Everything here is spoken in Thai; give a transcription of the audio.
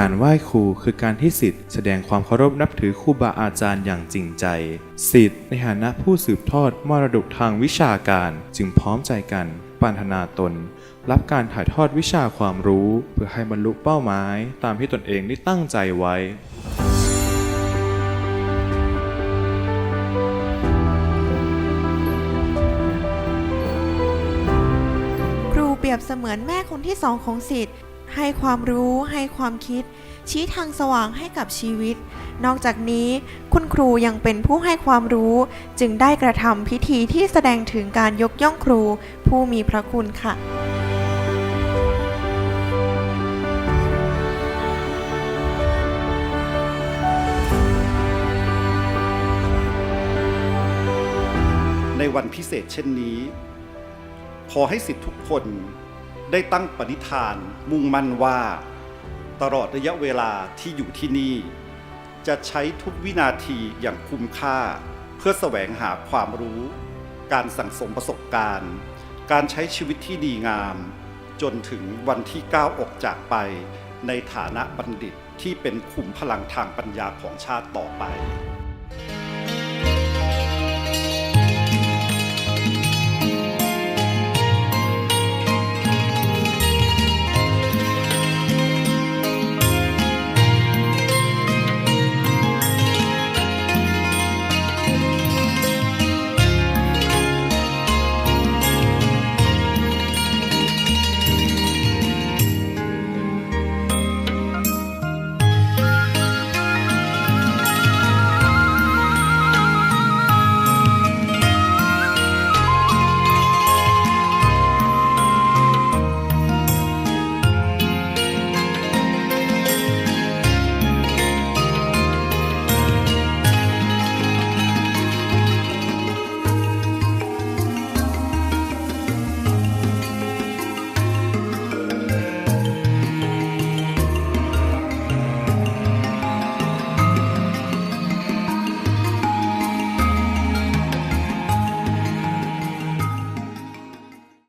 การไหว้ครูคือการที่สิทธิ์แสดงความเคารพนับถือครูบาอาจารย์อย่างจริงใจสิทธิ์ในฐานะผู้สืบทอดมรดกทางวิชาการ จึงพร้อมใจกันปรารถนาตน รับการถ่ายทอดวิชาความรู้ เพื่อให้บรรลุเป้าหมาย ตามที่ตนเองได้ตั้งใจไว้ครูเปรียบเสมือนแม่คนที่สองของสิทธิ์ ให้ความรู้ ให้ความคิด ชี้ทางสว่างให้กับชีวิต นอกจากนี้คุณครูยังเป็นผู้ให้ความรู้ จึงได้กระทำพิธีที่แสดงถึงการยกย่องครู ผู้มีพระคุณค่ะในวันพิเศษเช่นนี้ ขอให้สิทธิทุกคน ได้ตั้งปณิธานมุ่งมั่นว่า ตลอดระยะเวลาที่อยู่ที่นี่ จะใช้ทุกวินาทีอย่างคุ้มค่า เพื่อแสวงหาความรู้ การสั่งสมประสบการณ์ การใช้ชีวิตที่ดีงาม จนถึงวันที่ก้าวออกจากไป ในฐานะบัณฑิตที่เป็นขุมพลังทางปัญญาของชาติต่อไป